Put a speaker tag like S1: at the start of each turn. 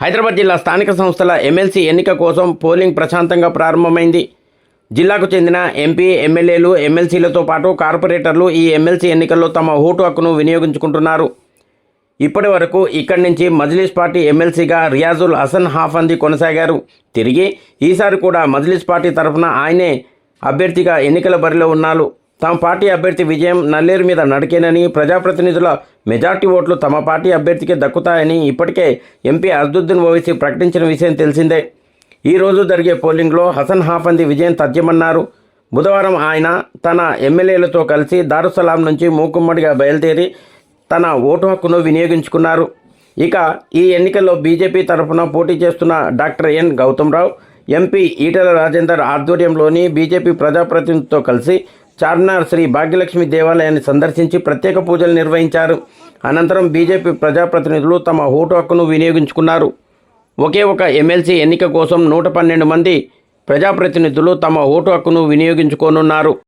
S1: హైదరాబాద్ జిల్లా స్థానిక సంస్థల ఎమ్మెల్సీ ఎన్నిక కోసం పోలింగ్ ప్రశాంతంగా ప్రారంభమైంది. జిల్లాకు చెందిన ఎంపీ ఎమ్మెల్యేలు ఎమ్మెల్సీలతో పాటు కార్పొరేటర్లు ఈ ఎమ్మెల్సీ ఎన్నికల్లో తమ ఓటు హక్కును వినియోగించుకుంటున్నారు. ఇప్పటి వరకు ఇక్కడి నుంచి మజ్లిస్ పార్టీ ఎమ్మెల్సీగా రియాజుల్ హసన్ హాఫంది కొనసాగారు. తిరిగి ఈసారి కూడా మజ్లిస్ పార్టీ తరఫున ఆయనే అభ్యర్థిగా ఎన్నికల బరిలో ఉన్నారు. తమ పార్టీ అభ్యర్థి విజయం నల్లేరు మీద నడికేనని ప్రజాప్రతినిధుల మెజార్టీ ఓట్లు తమ పార్టీ అభ్యర్థికి దక్కుతాయని ఇప్పటికే ఎంపీ అజదుద్దీన్ ఓవైసీ ప్రకటించిన విషయం తెలిసిందే. ఈరోజు జరిగే పోలింగ్లో హసన్ హాఫంది విజయం తథ్యమన్నారు. బుధవారం ఆయన తన ఎమ్మెల్యేలతో కలిసి దారుసలాం నుంచి మూకుమ్మడిగా బయలుదేరి తన ఓటు హక్కును వినియోగించుకున్నారు. ఇక ఈ ఎన్నికల్లో బీజేపీ తరఫున పోటీ చేస్తున్న doctor N Gautam Rao MP Etela Rajender ఆధ్వర్యంలోని బీజేపీ ప్రజాప్రతినిధులతో కలిసి చార్మినార్ శ్రీ భాగ్యలక్ష్మి దేవాలయాన్ని సందర్శించి ప్రత్యేక పూజలు నిర్వహించారు. అనంతరం బీజేపీ ప్రజాప్రతినిధులు తమ ఓటు హక్కును వినియోగించుకున్నారు. ఒకే ఒక ఎమ్మెల్సీ ఎన్నిక కోసం నూట పన్నెండు మంది ప్రజాప్రతినిధులు తమ ఓటు హక్కును వినియోగించుకోనున్నారు.